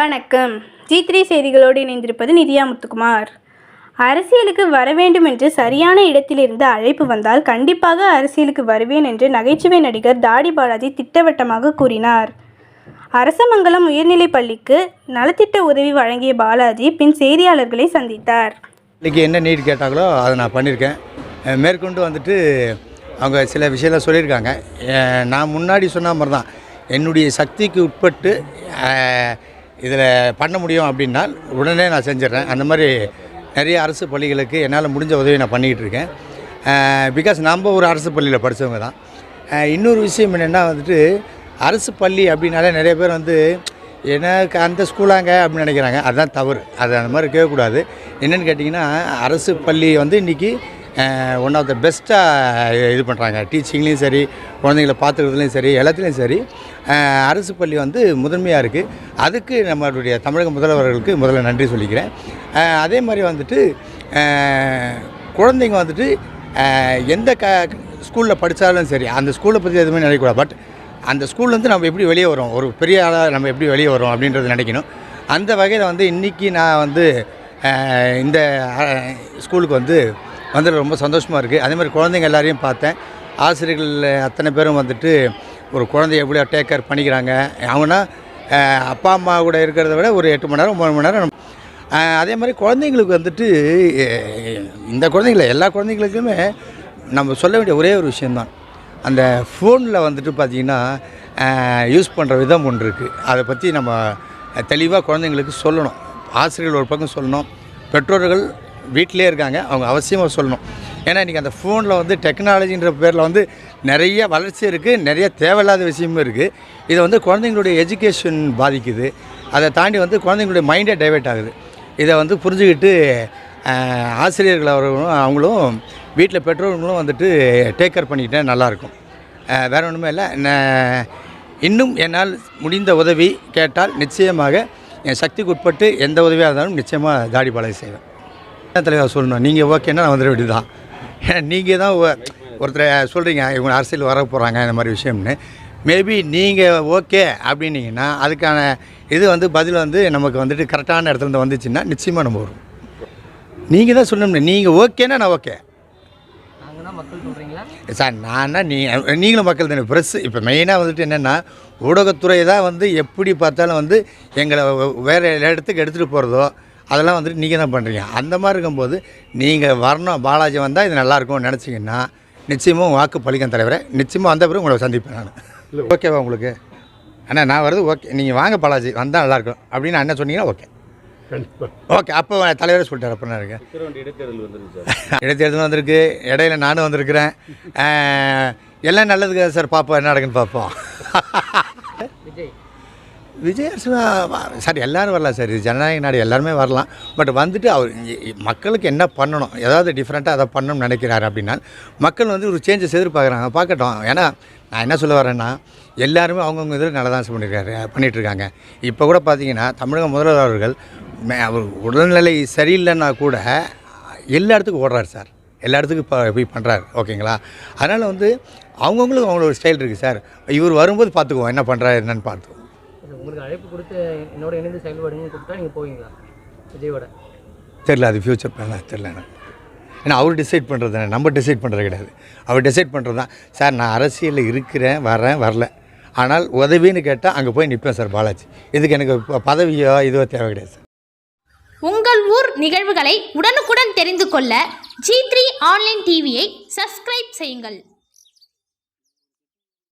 வணக்கம். G three செய்திகளோடு இணைந்திருப்பது நிதியா முத்துக்குமார். அரசியலுக்கு வர வேண்டும் என்று சரியான இடத்திலிருந்து அழைப்பு வந்தால் கண்டிப்பாக அரசியலுக்கு வருவேன் என்று நகைச்சுவை நடிகர் தாடி பாலாஜி திட்டவட்டமாக கூறினார். அரசமங்கலம் உயர்நிலைப் பள்ளிக்கு நலத்திட்ட உதவி வழங்கிய பாலாஜி பின் செய்தியாளர்களை சந்தித்தார். இன்றைக்கி என்ன நீட் கேட்டாங்களோ அதை நான் பண்ணியிருக்கேன். மேற்கொண்டு வந்துட்டு அவங்க சில விஷயம்லாம் சொல்லியிருக்காங்க. நான் முன்னாடி சொன்ன மாதிரி தான். என்னுடைய சக்திக்கு உட்பட்டு இதில் பண்ண முடியும் அப்படின்னா உடனே நான் செஞ்சிடறேன். அந்த மாதிரி நிறைய அரசு பள்ளிகளுக்கு என்னால் முடிஞ்ச உதவி நான் பண்ணிக்கிட்டு இருக்கேன். பிகாஸ் நம்ம ஒரு அரசு பள்ளியில் படித்தவங்க தான். இன்னொரு விஷயம் என்னென்னா வந்துட்டு அரசு பள்ளி அப்படின்னாலே நிறைய பேர் வந்து எனக்கு அந்த ஸ்கூலாங்க அப்படின்னு நினைக்கிறாங்க. அதுதான் தவறு. அது அந்த மாதிரி கேட்கக்கூடாது என்னென்னு கேட்டிங்கன்னா அரசு பள்ளி வந்து இன்றைக்கி ஒன் ஆஃப் த பெஸ்ட்டாக இது பண்ணுறாங்க டீச்சிங்லேயும் சரி குழந்தைங்கள பார்த்துக்கிறதுலையும் சரி எல்லாத்துலேயும் சரி. அரசு பள்ளி வந்து முதன்மையாக இருக்குது அதுக்கு நம்மளுடைய தமிழக முதல்வர்களுக்கு முதல்ல நன்றி சொல்லிக்கிறேன். அதே மாதிரி வந்துட்டு குழந்தைங்க வந்துட்டு எந்த க ஸ்கூலில் படித்தாலும் சரி அந்த ஸ்கூலை பற்றி எதுவுமே நினைக்கக்கூடாது. பட் அந்த ஸ்கூல்லேருந்து நம்ம எப்படி வெளியே வரோம்? ஒரு பெரிய ஆளாக நம்ம எப்படி வெளியே வரோம் அப்படின்றத நினைக்கணும். அந்த வகையில் வந்து இன்றைக்கி நான் வந்து இந்த ஸ்கூலுக்கு வந்து வந்து ரொம்ப சந்தோஷமாக இருக்குது அதே மாதிரி குழந்தைங்க எல்லாரையும் பார்த்தேன். ஆசிரியர்கள் அத்தனை பேரும் வந்துட்டு ஒரு குழந்தைய எப்படியோ டேக் கேர் பண்ணிக்கிறாங்க. அவனா அப்பா அம்மா கூட இருக்கிறத விட ஒரு எட்டு மணி நேரம் ஒம்பது மணி நேரம் அதே மாதிரி குழந்தைங்களுக்கு வந்துட்டு இந்த குழந்தைங்கள எல்லா குழந்தைங்களுக்குமே நம்ம சொல்ல வேண்டிய ஒரே ஒரு விஷயந்தான் அந்த ஃபோனில் வந்துட்டு பார்த்திங்கன்னா யூஸ் பண்ணுற விதம் ஒன்று இருக்குது அதை பற்றி நம்ம தெளிவாக குழந்தைங்களுக்கு சொல்லணும். ஆசிரியர்கள் ஒரு பக்கம் சொல்லணும். பெற்றோர்கள் வீட்டிலே இருக்காங்க. அவங்க அவசியமாக சொல்லணும். ஏன்னா இன்றைக்கி அந்த ஃபோனில் வந்து டெக்னாலஜின்ற பேரில் வந்து நிறைய வளர்ச்சி இருக்குது நிறைய தேவையில்லாத விஷயமும் இருக்குது இதை வந்து குழந்தைங்களுடைய எஜுகேஷன் பாதிக்குது. அதை தாண்டி வந்து குழந்தைங்களுடைய மைண்டே டைவெர்ட் ஆகுது. இதை வந்து புரிஞ்சுக்கிட்டு ஆசிரியர்கள் அவர்களும் அவங்களும் வீட்டில் பெற்றோர்களும் வந்துட்டு டேக் கேர் பண்ணிக்கிட்டா நல்லாயிருக்கும் வேறு ஒன்றுமே இல்லை. நான் இன்னும் என்னால் முடிந்த உதவி கேட்டால் நிச்சயமாக என் சக்திக்கு உட்பட்டு எந்த உதவியாக இருந்தாலும் நிச்சயமாக தாடி பாலை செய்வேன். என்ன தலைவர் சொல்லணும்? நீங்கள் ஓகேன்னா நான் வந்துட வேண்டியது தான் நீங்கள் தான் ஒருத்தரை சொல்கிறீங்க இவங்க அரசியல் வர போகிறாங்க இந்த மாதிரி விஷயம்னு. மேபி நீங்கள் ஓகே அப்படின்னீங்கன்னா அதுக்கான இது வந்து பதில் வந்து நமக்கு வந்துட்டு கரெக்டான இடத்துல இருந்து வந்துச்சுன்னா நிச்சயமாக நம்ம வரும் நீங்கள் தான் சொல்லணும் நீங்கள் ஓகேன்னா நான் ஓகே. சார் நான்னா நீ நீங்களும் மக்கள் தானே. ப்ரெஸ் இப்போ மெயினாக வந்துட்டு என்னென்னா ஊடகத்துறை தான் வந்து எப்படி பார்த்தாலும் வந்து எங்களை வேறு இடத்துக்கு எடுத்துகிட்டு போகிறதோ அதெல்லாம் வந்துட்டு நீங்கள் தான் பண்ணுறீங்க அந்த மாதிரி இருக்கும்போது நீங்கள் வரணும் பாலாஜி வந்தால் இது நல்லாயிருக்கும்னு நினச்சிங்கன்னா நிச்சயமாக உங்க வாக்கு பழிக்கும் தலைவரை. நிச்சயமாக வந்த பிறகு உங்களை சந்திப்பேன் நான். ஓகேவா உங்களுக்கு? அண்ணா நான் வருது ஓகே. நீங்கள் வாங்க பாலாஜி வந்தால் நல்லாயிருக்கும் அப்படின்னு அண்ணன் சொன்னீங்கன்னா ஓகே. ஓகே அப்போ தலைவரே சொல்லிட்டார் அப்போ நான் இருக்கேன். இடைத்தேர்தல் வந்திருக்கு இடையில நானும் வந்திருக்கிறேன். எல்லாம் நல்லதுக்கு சார். பார்ப்போம் என்ன நடக்குன்னு பார்ப்போம் விஜய் அரசுனா சார் எல்லோரும் வரலாம் சார். இது ஜனநாயக நாடு எல்லாருமே வரலாம். பட் வந்துட்டு அவர் மக்களுக்கு என்ன பண்ணணும்? ஏதாவது டிஃப்ரெண்ட்டாக அதை பண்ணணும்னு நினைக்கிறாரு அப்படின்னா மக்கள் வந்து ஒரு சேஞ்சஸ் எதிர்பார்க்குறாங்க பார்க்கட்டும். ஏன்னா நான் என்ன சொல்ல வரேன்னா எல்லாருமே அவங்கவுங்க இதில் நல்லா தான் பண்ணியிருக்காரு பண்ணிகிட்ருக்காங்க இப்போ கூட பார்த்தீங்கன்னா தமிழக முதல்வர் அவர்கள் அவர் உடல்நிலை சரியில்லைன்னா கூட எல்லா இடத்துக்கும் ஓடுறாரு சார். எல்லா இடத்துக்கும் இப்போ போய் பண்ணுறாரு ஓகேங்களா? அதனால் வந்து அவங்கவுங்களுக்கு அவங்களோட ஸ்டைல் இருக்குது சார். இவர் வரும்போது பார்த்துக்குவோம் என்ன பண்ணுறாரு என்னன்னு பார்த்துக்குவோம். உங்களுக்கு அழைப்பு கொடுத்து என்னோட இணைந்து செயல்படுங்கன்னு கூப்பிட்டா நீங்கள் போவீங்களா? விஜயோட. தெரில அது ஃப்யூச்சர் பிளானாக தெரில எனக்கு ஏன்னா அவர் டிசைட் பண்ணுறது தானே. நம்ம டிசைட் பண்ணுறது கிடையாது. அவர் டிசைட் பண்ணுறது தான். சார் நான் அரசியலில் இருக்கிறேன் வரேன் வரல. ஆனால் உதவின்னு கேட்டால் அங்கே போய் நிற்பேன் சார் பாலாஜி. இதுக்கு எனக்கு பதவியோ இதுவோ தேவை கிடையாது சார். உங்கள் ஊர் நிகழ்வுகளை உடனுக்குடன் தெரிந்து கொள்ள ஜி த்ரீ ஆன்லைன் டிவியை சப்ஸ்கிரைப் செய்யுங்கள்.